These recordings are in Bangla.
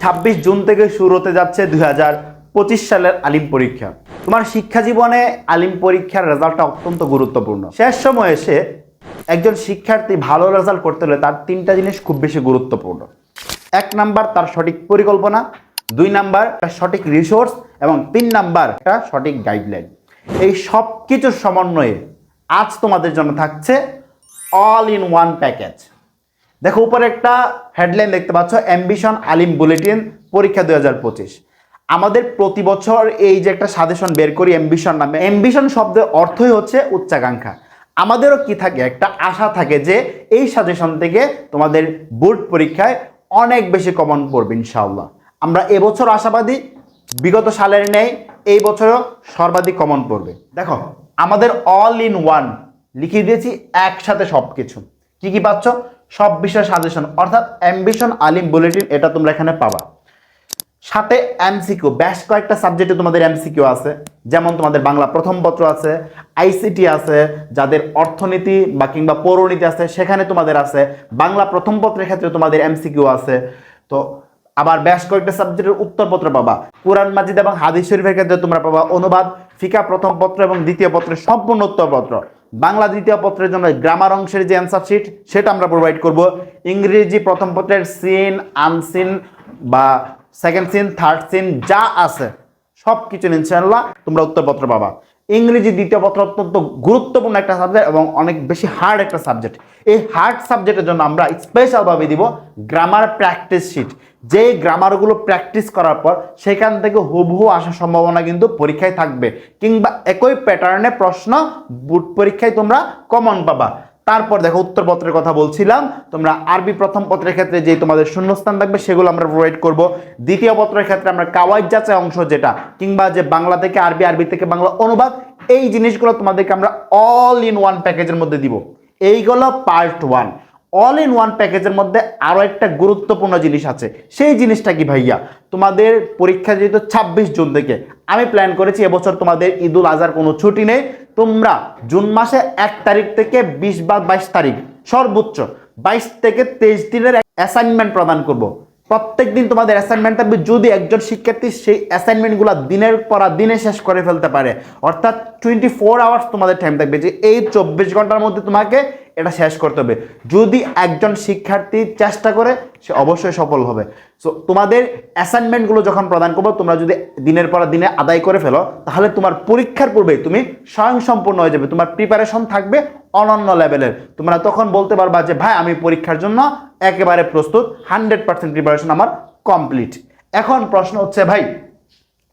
ছাব্বিশ জুন থেকে শুরু হতে যাচ্ছে দুই পঁচিশ সালের আলিম পরীক্ষা। তোমার শিক্ষা জীবনে আলিম পরীক্ষার রেজাল্টটা অত্যন্ত গুরুত্বপূর্ণ। শেষ সময় এসে একজন শিক্ষার্থী ভালো রেজাল্ট করতে হলে তার তিনটা জিনিস খুব বেশি গুরুত্বপূর্ণ। এক নাম্বার তার সঠিক পরিকল্পনা, দুই নাম্বার তার সঠিক রিসোর্স এবং তিন নাম্বার একটা সঠিক গাইডলাইন এই সব কিছুর সমন্বয়ে আজ তোমাদের জন্য থাকছে অল ইন ওয়ান প্যাকেজ দেখো, উপরে একটা হেডলাইন দেখতে পাচ্ছ অ্যাম্বিশন আলিম বুলেটিন পরীক্ষা দুই হাজার পঁচিশ। আমাদের প্রতি বছর এই যে একটা সাজেশন বের করি অ্যাম্বিশন নামে অ্যাম্বিশন শব্দের অর্থই হচ্ছে উচ্চাকাঙ্ক্ষা। আমাদেরও কি থাকে, একটা আশা থাকে যে এই সাজেশন থেকে তোমাদের বোর্ড পরীক্ষায় অনেক বেশি কমন পড়বে, ইনশাআল্লাহ। আমরা এবছর আশাবাদী, বিগত সালের নেই এই বছরও সর্বাধিক কমন পড়বে। দেখো, আমাদের অল ইন ওয়ান লিখিয়ে দিয়েছি, একসাথে সব কিছু কি কি পাচ্ছ? সব বিষয়ে সাজেশন অর্থাৎ অ্যাম্বিশন আলিম বুলেটিন এটা তোমরা এখানে পাবা। সাথে এমসিকিউ বেশ কয়েকটা সাবজেক্টে তোমাদের এমসিকিউ আছে। যেমন তোমাদের বাংলা প্রথম পত্র আছে আইসিটি আছে, যাদের অর্থনীতি বা কিংবা পৌরনীতি আছে, সেখানে তোমাদের আছে। বাংলা প্রথম পত্রের ক্ষেত্রে তোমাদের এমসিকিউ আছে। তো আবার বেশ কয়েকটা সাবজেক্টের উত্তরপত্র পাবা। কোরআন মাজিদ এবং হাদিস শরীফের ক্ষেত্রে তোমরা পাবা অনুবাদ, ফিকা প্রথম পত্র এবং দ্বিতীয় পত্রের সম্পূর্ণ উত্তরপত্র বাংলা দ্বিতীয় পত্রের জন্য গ্রামার অংশের যে অ্যান্সার শিট সেটা আমরা প্রোভাইড করব। ইংরেজি প্রথম পত্রের সিন আনসিন বা সেকেন্ড সিন থার্ড সিন যা আছে সব কিছু ইনশাল্লাহ তোমরা উত্তরপত্র পাবা। ইংরেজি দ্বিতীয় পত্র অত্যন্ত গুরুত্বপূর্ণ একটা সাবজেক্ট এবং অনেক বেশি হার্ড একটা সাবজেক্ট এই হার্ড সাবজেক্টের জন্য আমরা স্পেশালভাবে দিব গ্রামার প্র্যাকটিস শিট যে গ্রামারগুলো প্র্যাকটিস করার পর সেখান থেকে হুবহু আসার সম্ভাবনা কিন্তু পরীক্ষায় থাকবে। কিংবা একই প্যাটার্নে প্রশ্ন বুট পরীক্ষায় তোমরা কমন পাবা। তারপর দেখো উত্তরপত্রের কথা বলছিলাম, তোমরা আরবি প্রথম পত্রের ক্ষেত্রে যে তোমাদের শূন্যস্থান থাকবে সেগুলো আমরা প্রোভাইড করব। দ্বিতীয় পত্রের ক্ষেত্রে আমরা কাওয়াইদ যাচাই অংশ যেটা, কিংবা যে বাংলা থেকে আরবি আরবি থেকে বাংলা অনুবাদ, এই জিনিসগুলো তোমাদেরকে আমরা অল ইন ওয়ান প্যাকেজের মধ্যে দিব। এইগুলো part one all in one প্যাকেজের মধ্যে আরও একটা গুরুত্বপূর্ণ জিনিস আছে। সেই জিনিসটা কি ভাইয়া? তোমাদের পরীক্ষা যেহেতু ছাব্বিশ জুন থেকে, আমি প্ল্যান করেছি এবছর তোমাদের ঈদুল আজহার কোনো ছুটি নেই তোমরা জুন মাসে এক তারিখ থেকে বিশ বা বাইশ তারিখ, সর্বোচ্চ বাইশ থেকে তেইশ দিনের অ্যাসাইনমেন্ট প্রদান করব। প্রত্যেক দিন তোমাদের অ্যাসাইনমেন্ট থাকবে যদি একজন শিক্ষার্থী সেই অ্যাসাইনমেন্টগুলো দিনের পর দিনে শেষ করে ফেলতে পারে অর্থাৎ টোয়েন্টি ফোর আওয়ার্স তোমাদের টাইম থাকবে যে এই চব্বিশ ঘণ্টার মধ্যে তোমাকে এটা শেষ করতে হবে। যদি একজন শিক্ষার্থী চেষ্টা করে, সে অবশ্যই সফল হবে। সো তোমাদের অ্যাসাইনমেন্টগুলো যখন প্রদান করব, তোমরা যদি দিনের পর দিনে আদায় করে ফেলো, তাহলে তোমার পরীক্ষার পূর্বে তুমি স্বয়ংসম্পূর্ণ হয়ে যাবে। তোমার প্রিপারেশন থাকবে অনন্য লেভেলের তোমরা তখন বলতে পারবা যে, ভাই, আমি পরীক্ষার জন্য একেবারে প্রস্তুত হান্ড্রেড পার্সেন্ট প্রিপারেশন আমার কমপ্লিট এখন প্রশ্ন হচ্ছে, ভাই,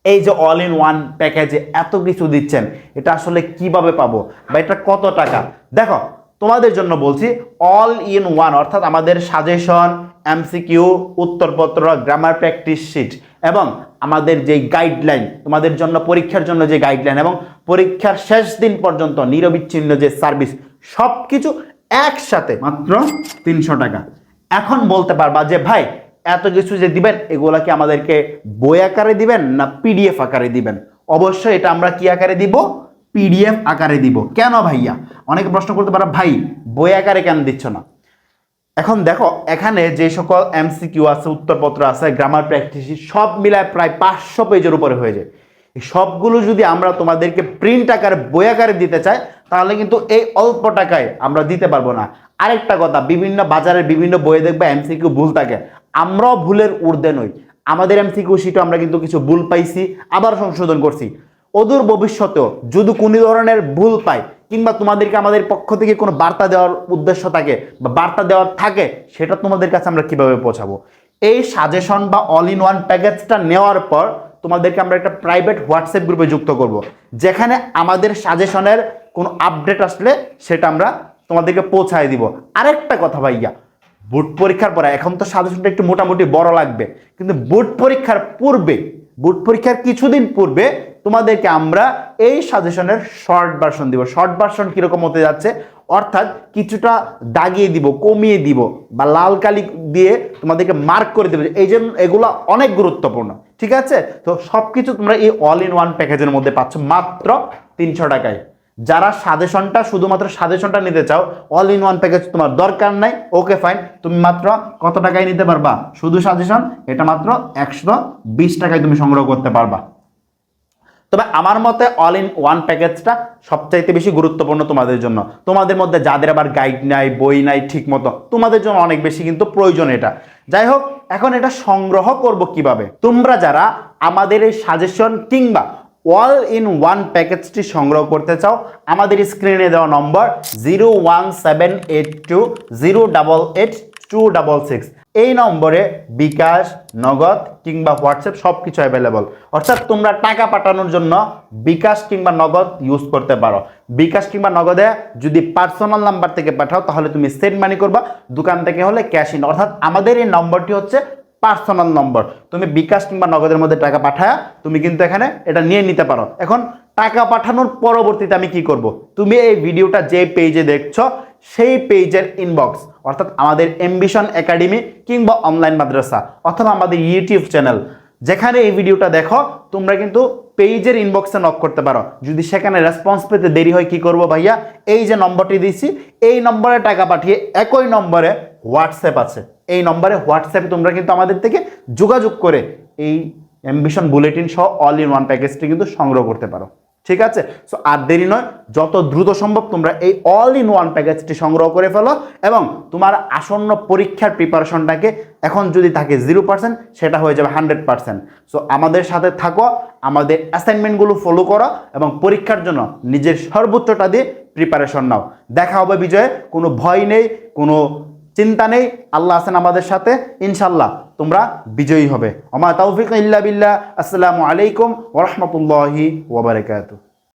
এই যে অল ইন ওয়ান প্যাকেজে এত কিছু দিচ্ছেন, এটা আসলে কীভাবে পাবো? বা এটা কত টাকা? দেখো তোমাদের জন্য বলছি অল ইন ওয়ান অর্থাৎ আমাদের সাজেশন এমসিকিউ উত্তরপত্র গ্রামার প্র্যাকটিস শিট এবং আমাদের যে গাইডলাইন তোমাদের জন্য, পরীক্ষার জন্য যে গাইডলাইন এবং পরীক্ষার শেষ দিন পর্যন্ত নিরবিচ্ছিন্ন যে সার্ভিস সব কিছু একসাথে মাত্র তিনশো টাকা। এখন বলতে পারবা যে, ভাই, এত কিছু যে দিবেন, এগুলা কি আমাদেরকে বই আকারে দিবেন না পিডিএফ আকারে দিবেন? অবশ্যই এটা আমরা কি আকারে দিব? পিডিএফ আকারে দিব। কেন ভাইয়া? অনেকে প্রশ্ন করতে পারে, ভাই, বই আকারে কেন দিচ্ছ না? এখন দেখো, এখানে যে সকল এমসিকিউ আছে, উত্তরপত্র আছে গ্রামার প্র্যাকটিস সব মিলায় প্রায় পাঁচশো পেজের উপরে হয়ে যায়। সবগুলো যদি আমরা তোমাদেরকে প্রিন্ট আকারে, বই আকারে দিতে চাই, তাহলে কিন্তু এই অল্প টাকায় আমরা দিতে পারব না। আরেকটা কথা, বিভিন্ন বাজারের বিভিন্ন বইয়ে দেখবে এমসিকিউ ভুল থাকে। আমরাও ভুলের ঊর্ধ্বে নই। আমাদের এমসিকিউ শিটও আমরা কিন্তু কিছু ভুল পাইছি, আবার সংশোধন করছি। অদূর ভবিষ্যতেও যদি কোনো ধরনের ভুল পাই কিংবা তোমাদেরকে আমাদের পক্ষ থেকে কোনো বার্তা দেওয়ার উদ্দেশ্য থাকে বা বার্তা দেওয়ার থাকে, সেটা তোমাদের কাছে আমরা কীভাবে পৌঁছাবো এই সাজেশন বা অল ইন ওয়ান প্যাকেজটা নেওয়ার পর তোমাদেরকে আমরা একটা প্রাইভেট হোয়াটসঅ্যাপ গ্রুপে যুক্ত করব। যেখানে আমাদের সাজেশনের কোনো আপডেট আসলে সেটা আমরা তোমাদেরকে পৌঁছায় দিব আরেকটা কথা ভাইয়া বোর্ড পরীক্ষার পরে, এখন তো সাজেশনটা একটু মোটামুটি বড় লাগবে, কিন্তু বোর্ড পরীক্ষার পূর্বে বোর্ড পরীক্ষার কিছুদিন পূর্বে তোমাদেরকে আমরা এই সাজেশনের শর্ট ভার্সন দিব। শর্ট ভার্সন কীরকম হতে যাচ্ছে? অর্থাৎ কিছুটা দাগিয়ে দিব, কমিয়ে দিব বা লাল কালি দিয়ে তোমাদেরকে মার্ক করে দেবে এই জন্য এগুলো অনেক গুরুত্বপূর্ণ, ঠিক আছে? তো সব কিছু তোমরা এই অল ইন ওয়ান প্যাকেজের মধ্যে পাচ্ছ মাত্র তিনশো টাকায়। যারা সাজেশনটা শুধুমাত্র সাজেশনটা নিতে চাও অল ইন ওয়ান প্যাকেজ তোমার দরকার নাই ওকে ফাইন তুমি মাত্র কত টাকায় নিতে পারবা? শুধু সাজেশন, এটা মাত্র একশো বিশ টাকায় তুমি সংগ্রহ করতে পারবা। তবে আমার মতে অল ইন ওয়ান প্যাকেজটা সবচাইতে বেশি গুরুত্বপূর্ণ তোমাদের জন্য। তোমাদের মধ্যে যাদের আবার গাইড নাই, বই নাই ঠিক মতো তোমাদের জন্য অনেক বেশি কিন্তু প্রয়োজন এটা। যাই হোক, এখন এটা সংগ্রহ করব কীভাবে? তোমরা যারা আমাদের এই সাজেশন কিংবা অল ইন ওয়ান প্যাকেজটি সংগ্রহ করতে চাও, আমাদের স্ক্রিনে দেওয়া number zero one seven eight two zero double eight two double six এই নম্বরে বিকাশ নগদ কিংবা হোয়াটসঅ্যাপ সব কিছু অ্যাভেলেবল অর্থাৎ তোমরা টাকা পাঠানোর জন্য বিকাশ কিংবা নগদ ইউজ করতে পারো। বিকাশ কিংবা নগদে যদি পার্সোনাল নাম্বার থেকে পাঠাও, তাহলে তুমি সেন্ড মানি করবা, দোকান থেকে হলে ক্যাশ ইন অর্থাৎ আমাদের এই নম্বরটি হচ্ছে পার্সোনাল নম্বর তুমি বিকাশ কিংবা নগদের মধ্যে টাকা পাঠায়, তুমি কিন্তু এখানে এটা নিয়ে নিতে পারো। এখন টাকা পাঠানোর পরবর্তীতে আমি কি করব? তুমি এই ভিডিওটা যে পেজে দেখছ, সেই পেজের ইনবক্স অর্থাৎ আমাদের এমবিশন একাডেমি কিংবা অনলাইন মাদ্রাসা অথবা আমাদের ইউটিউব চ্যানেল যেখানে এই ভিডিওটা দেখো, তোমরা কিন্তু পেজের ইনবক্সে নক করতে পারো। যদি সেখানে রেসপন্স পেতে দেরি হয়, কি করব ভাইয়া? এই যে নম্বরটি দিয়েছি, এই নম্বরে টাকা পাঠিয়ে একই নম্বরে হোয়াটসঅ্যাপ আছে। এই নম্বরে হোয়াটসঅ্যাপে তোমরা কিন্তু আমাদের থেকে যোগাযোগ করে এই অ্যাম্বিশন বুলেটিন সহ অল ইন ওয়ান প্যাকেজটি কিন্তু সংগ্রহ করতে পারো। ঠিক আছে? সো আর দেরি নয়, যত দ্রুত সম্ভব তোমরা এই অল ইন ওয়ান প্যাকেজটি সংগ্রহ করে ফেলো এবং তোমার আসন্ন পরীক্ষার প্রিপারেশনটাকে এখন যদি থাকে জিরো পার্সেন্ট সেটা হয়ে যাবে হান্ড্রেড পার্সেন্ট সো আমাদের সাথে থাকো, আমাদের অ্যাসাইনমেন্টগুলো ফলো করো এবং পরীক্ষার জন্য নিজের সর্বোচ্চটা দিয়ে প্রিপারেশন নাও। দেখা হবে বিজয়ে, কোনো ভয় নেই, কোনো চিন্তা নেই। আল্লাহ আছেন আমাদের সাথে ইনশাল্লাহ তোমরা বিজয়ী হবে। অমা তৌফিক ইল্লা বিল্লাহ। আসসালামু আলাইকুম ওরহমতুল্লাহি ওবরাকাতু